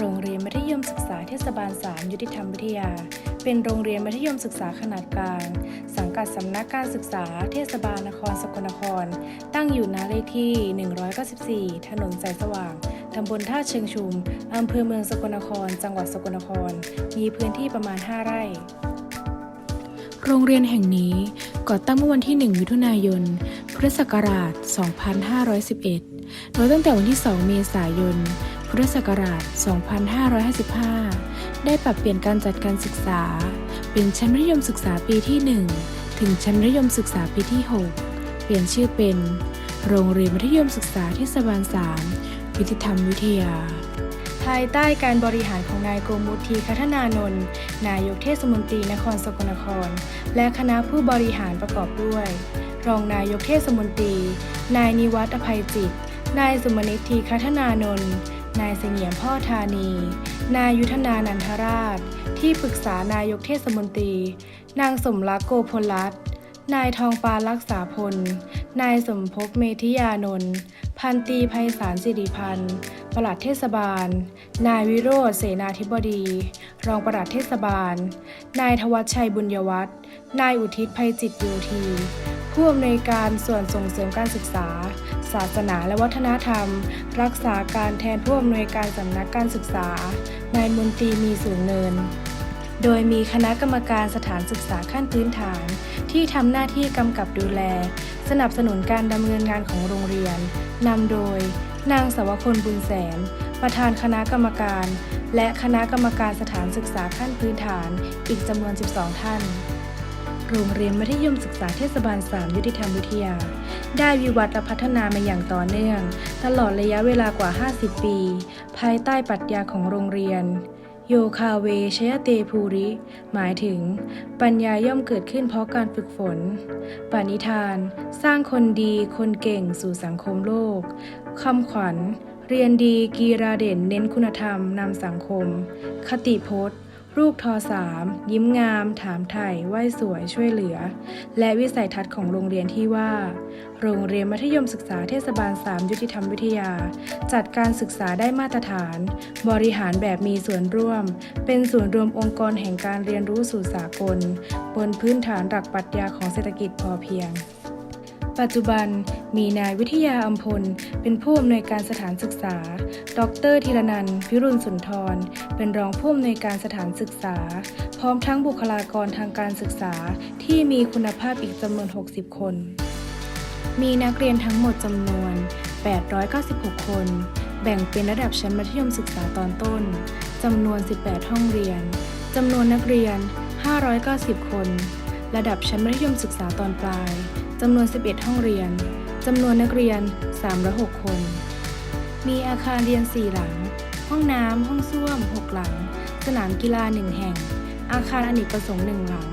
โรงเรียนมัธยมศึกษาเทศบาล 3 ยุติธรรมวิทยา เป็นโรงเรียนมัธยมศึกษาขนาดกลาง สังกัดสำนักการศึกษาเทศบาลนครสกลนคร ตั้งอยู่ณเลขที่ 194 ถนนสายสว่างตำบลท่าเชิงชุม อำเภอเมืองสกลนคร จังหวัดสกลนคร มีพื้นที่ประมาณ 5 ไร่ โรงเรียนแห่งนี้ก่อตั้งเมื่อวันที่ 1 มิถุนายน พุทธศักราช 2511 โดยตั้งแต่วันที่ 2 เมษายน พุทธศักราช 2555 ได้ปรับเปลี่ยนการจัดการศึกษา เป็นชั้นมัธยมศึกษาปีที่ 1 ถึงชั้นมัธยมศึกษาปีที่ 6 เปลี่ยนชื่อเป็น โรงเรียนมัธยมศึกษาเทศบาล 3 วิทยธรรมวิทยา ภายใต้การบริหารของนายโกมุทีคัฒนานนท์นายกเทศมนตรีนครสกลนคร และคณะผู้บริหารประกอบด้วย รองนายกเทศมนตรี นายนิวัฒน์อภัยจิตนายสุมนิตทีคัฒนานนท์ นายเสงี่ยมพ่อธานี นายยุทธนานันทราช ที่ปรึกษานายกเทศมนตรี นางสมรักโกพลรัตน์นายทองปารักษาพล นายสมภพเมธิยานนท์ พันตีไพศาลสิริพันธ์ ปลัดเทศบาล นายวิโรธเสนาธิบดี รองปลัดเทศบาล นายทวัชชัยบุญยวัฒน์ นายอุทิศภัยจิตโยธี ผู้อำนวยการส่วนส่งเสริมการศึกษา ศาสนาและวัฒนธรรม รักษาการแทนผู้อำนวยการสำนักการศึกษา นายมนตรีมีสูงเนิน โดยมีคณะกรรมการสถานศึกษาขั้นพื้นฐาน ที่ทำหน้าที่กำกับดูแล สนับสนุนการดำเนินงานของโรงเรียนนำโดย นางสาวคนบุญแสน ประธานคณะกรรมการ และคณะกรรมการสถานศึกษาขั้นพื้นฐานอีกจำนวน 12 ท่าน โรงเรียนมัธยมศึกษาเทศบาล 3 ยุติธรรมวิทยา ได้วิวัฒน์และพัฒนามาอย่างต่อเนื่อง ตลอดระยะเวลากว่า 50 ปี ภายใต้ปรัชญาของโรงเรียน โยคาเวชยเตภูริ หมายถึง ปัญญาย่อมเกิดขึ้นเพราะการฝึกฝน ปณิธาน สร้างคนดีคนเก่งสู่สังคมโลกคำขวัญ เรียนดีกีราเด่นเน้นคุณธรรมนำสังคม คติพจน์ ลูกทอสามยิ้มงาม ถามไถ่ไหวสวยช่วยเหลือ และวิสัยทัศน์ของโรงเรียนที่ว่า โรงเรียนมัธยมศึกษาเทศบาล 3 ยุติธรรมวิทยา จัดการศึกษาได้มาตรฐาน บริหารแบบมีส่วนร่วม เป็นศูนรวมองค์กรแห่งการเรียนรู้สู่สากล บนพื้นฐานหลักปรัชญาของเศรษฐกิจพอเพียง ปัจจุบันมีนายวิทยาอัมพล เป็นผู้อำนวยการสถานศึกษา ดรธีรนันท์พิรุณสุนทร เป็นรองผู้อำนวยการสถานศึกษา พร้อมทั้งบุคลากรทางการศึกษาที่มีคุณภาพอีกจำนวน 60 คน มีนักเรียนทั้งหมดจำนวน 896 คน แบ่งเป็นระดับชั้นมัธยมศึกษาตอนต้นจำนวน 18 ห้องเรียนจำนวนนักเรียน 590 คน ระดับชั้นมัธยมศึกษาตอนปลาย จำนวน 11 ห้องเรียน จำนวนนักเรียน 306 คน มีอาคารเรียน 4 หลัง ห้องน้ำ ห้องส้วม 6 หลัง สนามกีฬา 1 แห่ง อาคารอเนกประสงค์ 1 หลัง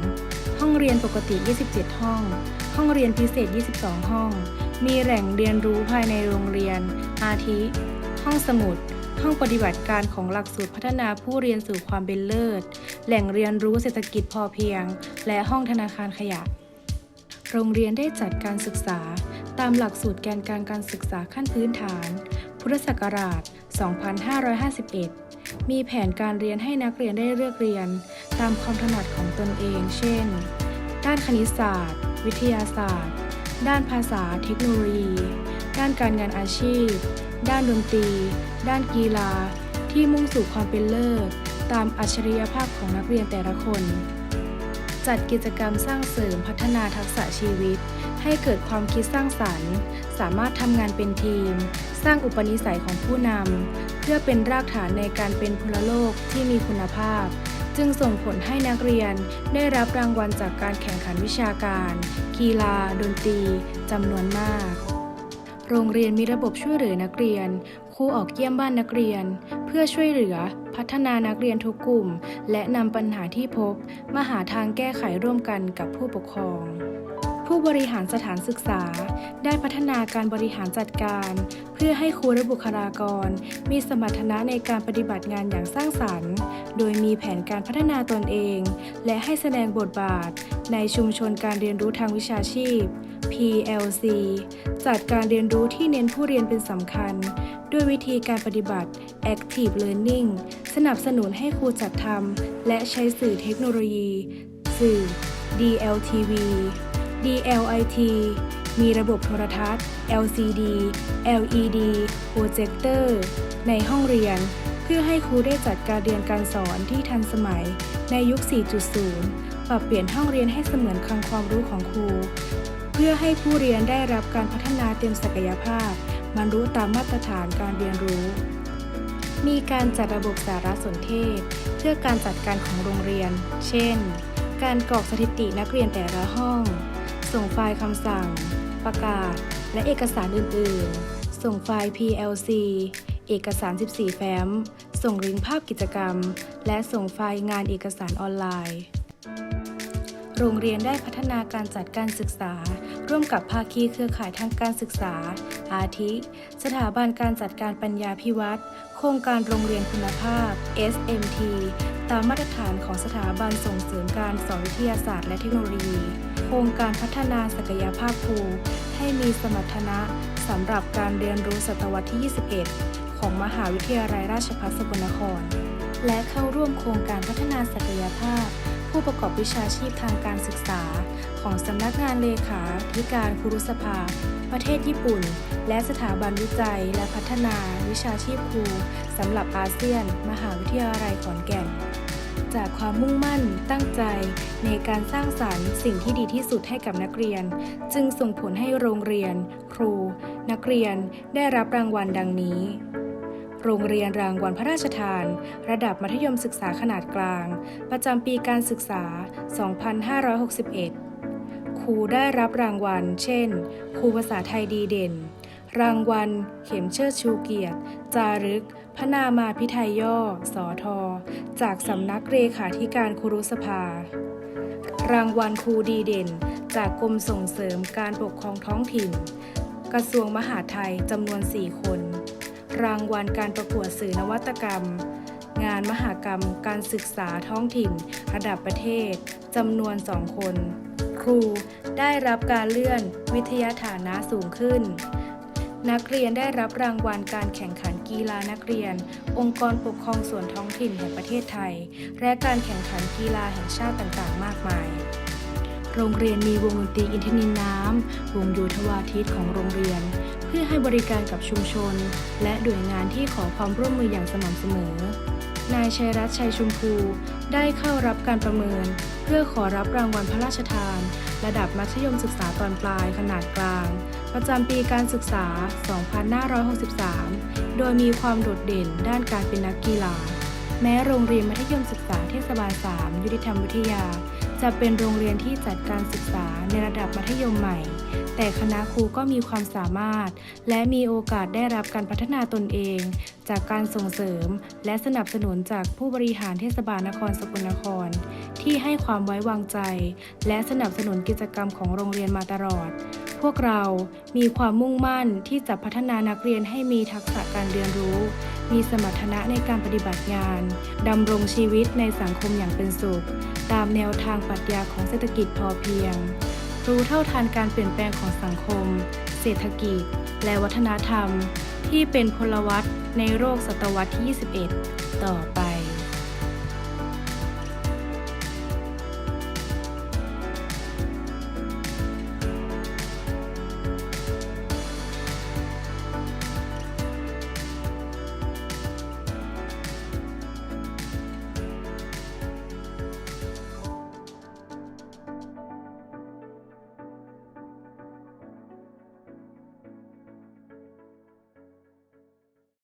ห้องเรียนปกติ 27 ห้อง ห้องเรียนพิเศษ 22 ห้อง มีแหล่งเรียนรู้ภายในโรงเรียน อาทิ ห้องสมุดห้องปฏิบัติการของหลักสูตรพัฒนาผู้เรียนสู่ความเป็นเลิศ แหล่งเรียนรู้เศรษฐกิจพอเพียง และห้องธนาคารขยะ โรงเรียนได้จัดการศึกษา ตามหลักสูตรแกนกางการศึกษาขั้นพื้นฐาน พุทธศักราช 2551 มีแผนการเรียนให้นักเรียนได้เลือกเรียน ตามความถนัดของตนเอง เช่น ด้านคณิตศาสตร์ วิทยาศาสตร์ ด้านภาษาเทคโนโลยี ด้านการงานอาชีพ ด้านดนตรี ด้านกีฬา ที่มุ่งสู่ความเป็นเลิศ ตามอัจฉริยภาพของนักเรียนแต่ละคน จัดกิจกรรมสร้างเสริมพัฒนาทักษะชีวิต ให้เกิดความคิดสร้างสรรค์ สามารถทำงานเป็นทีม สร้างอุปนิสัยของผู้นำ เพื่อเป็นรากฐานในการเป็นพลโลกที่มีคุณภาพ จึงส่งผลให้นักเรียนได้รับรางวัลจากการแข่งขันวิชาการ กีฬา ดนตรีจำนวนมาก โรงเรียนมีระบบช่วยเหลือนักเรียน ครูออกเยี่ยมบ้านนักเรียน เพื่อช่วยเหลือ พัฒนานักเรียนทุกกลุ่ม และนำปัญหาที่พบ มาหาทางแก้ไขร่วมกันกับผู้ปกครอง ผู้บริหารสถานศึกษา ได้พัฒนาการบริหารจัดการ เพื่อให้ครูและบุคลากร มีสมรรถนะในการปฏิบัติงานอย่างสร้างสรรค์ โดยมีแผนการพัฒนาตนเอง และให้แสดงบทบาท ในชุมชนการเรียนรู้ทางวิชาชีพ PLC จัดการเรียนรู้ที่เน้นผู้เรียนเป็นสำคัญ ด้วยวิธีการปฏิบัติ Active Learning สนับสนุนให้ครูจัดทำและใช้สื่อเทคโนโลยี สื่อ DLTV DLIT มีระบบโทรทัศน์ LCD LED โปรเจคเตอร์ในห้องเรียน เพื่อให้ครูได้จัดการเรียนการสอนที่ทันสมัยในยุค 4.0 ปรับเปลี่ยนห้องเรียนให้เสมือนคลังความรู้ของครู เพื่อให้ผู้เรียนได้รับการพัฒนาเต็มศักยภาพบรรลุตามมาตรฐานการเรียนรู้ มีการจัดระบบสารสนเทศ เพื่อการจัดการของโรงเรียน เช่น การกรอกสถิตินักเรียนแต่ละห้อง ส่งไฟล์คำสั่ง ประกาศ และเอกสารอื่น ๆ ส่งไฟล์ PLC เอกสาร 14 แฟ้ม ส่งลิงก์ภาพกิจกรรม และส่งไฟล์งานเอกสารออนไลน์ โรงเรียนได้พัฒนาการจัดการศึกษา ร่วมกับภาคีเครือข่ายทางการศึกษา อาทิ สถาบันการจัดการปัญญาพิวัตรโครงการโรงเรียนคุณภาพ SMT ตามมาตรฐานของสถาบันส่งเสริมการสอนวิทยาศาสตร์และเทคโนโลยี โครงการพัฒนาศักยภาพครูให้มีสมรรถนะสำหรับการเรียนรู้ศตวรรษที่ 21 ของมหาวิทยาลัยราชภัฏสกลนคร และเข้าร่วมโครงการพัฒนาศักยภาพ ผู้ประกอบวิชาชีพทางการศึกษา ของสำนักงานเลขาธิการครุสภา ประเทศญี่ปุ่น และสถาบันวิจัยและพัฒนาวิชาชีพครูสำหรับอาเซียน มหาวิทยาลัยขอนแก่น จากความมุ่งมั่น ตั้งใจ ในการสร้างสรรค์สิ่งที่ดีที่สุดให้กับนักเรียน จึงส่งผลให้โรงเรียน ครู นักเรียนได้รับรางวัลดังนี้ โรงเรียนรางวัลพระราชทาน ระดับมัธยมศึกษาขนาดกลาง ประจำปีการศึกษา 2561 ครูได้รับรางวัล เช่น ครูภาษาไทยดีเด่น รางวัล เข็มเชิดชูเกียรติ จารึก พระนามาพิไทยย่อ สอทอ จากสำนักเลขาธิการครุสภา รางวัลครูดีเด่น จากกรมส่งเสริมการปกครองท้องถิ่น กระทรวงมหาดไทยจำนวน 4 คน รางวัลการประกวดสื่อนวัตกรรม งานมหากรรมการศึกษาท้องถิ่น ระดับประเทศจำนวน 2 คน ครูได้รับการเลื่อนวิทยาฐานะสูงขึ้น นักเรียนได้รับรางวัลการแข่งขันกีฬานักเรียน องค์กรปกครองส่วนท้องถิ่นแห่งประเทศไทย และการแข่งขันกีฬาแห่งชาติต่างๆ มากมาย โรงเรียนมีวงดนตรีอินทนินน้ำ วงโยธวาทิตของโรงเรียน เพื่อให้บริการกับชุมชน และหน่วยงานที่ขอความร่วมมืออย่างสม่ำเสมอ นายชัยรัตน์ชัยชุมพูได้เข้ารับการประเมิน เพื่อขอรับรางวัลพระราชทาน ระดับมัธยมศึกษาตอนปลายขนาดกลาง ประจำปีการศึกษา 2563 โดยมีความโดดเด่นด้านการเป็นนักกีฬา แม้โรงเรียนมัธยมศึกษาเทศบาล 3 ยุติธรรมวิทยา จะเป็นโรงเรียนที่จัดการศึกษาในระดับมัธยมใหม่ แต่คณะครูก็มีความสามารถ และมีโอกาสได้รับการพัฒนาตนเอง จากการส่งเสริม และสนับสนุนจากผู้บริหารเทศบาลนครสกลนคร ที่ให้ความไว้วางใจ และสนับสนุนกิจกรรมของโรงเรียนมาตลอด พวกเรามีความมุ่งมั่นที่จะพัฒนานักเรียนให้มีทักษะการเรียนรู้ มีสมรรถนะในการปฏิบัติงาน ดำรงชีวิตในสังคมอย่างเป็นสุข ตามแนวทางปรัชญาของเศรษฐกิจพอเพียง รู้เท่าทันการเปลี่ยนแปลงของสังคม เศรษฐกิจ และวัฒนธรรม ที่เป็นพลวัตในโรคศตวรรษที่ 21 ต่อไป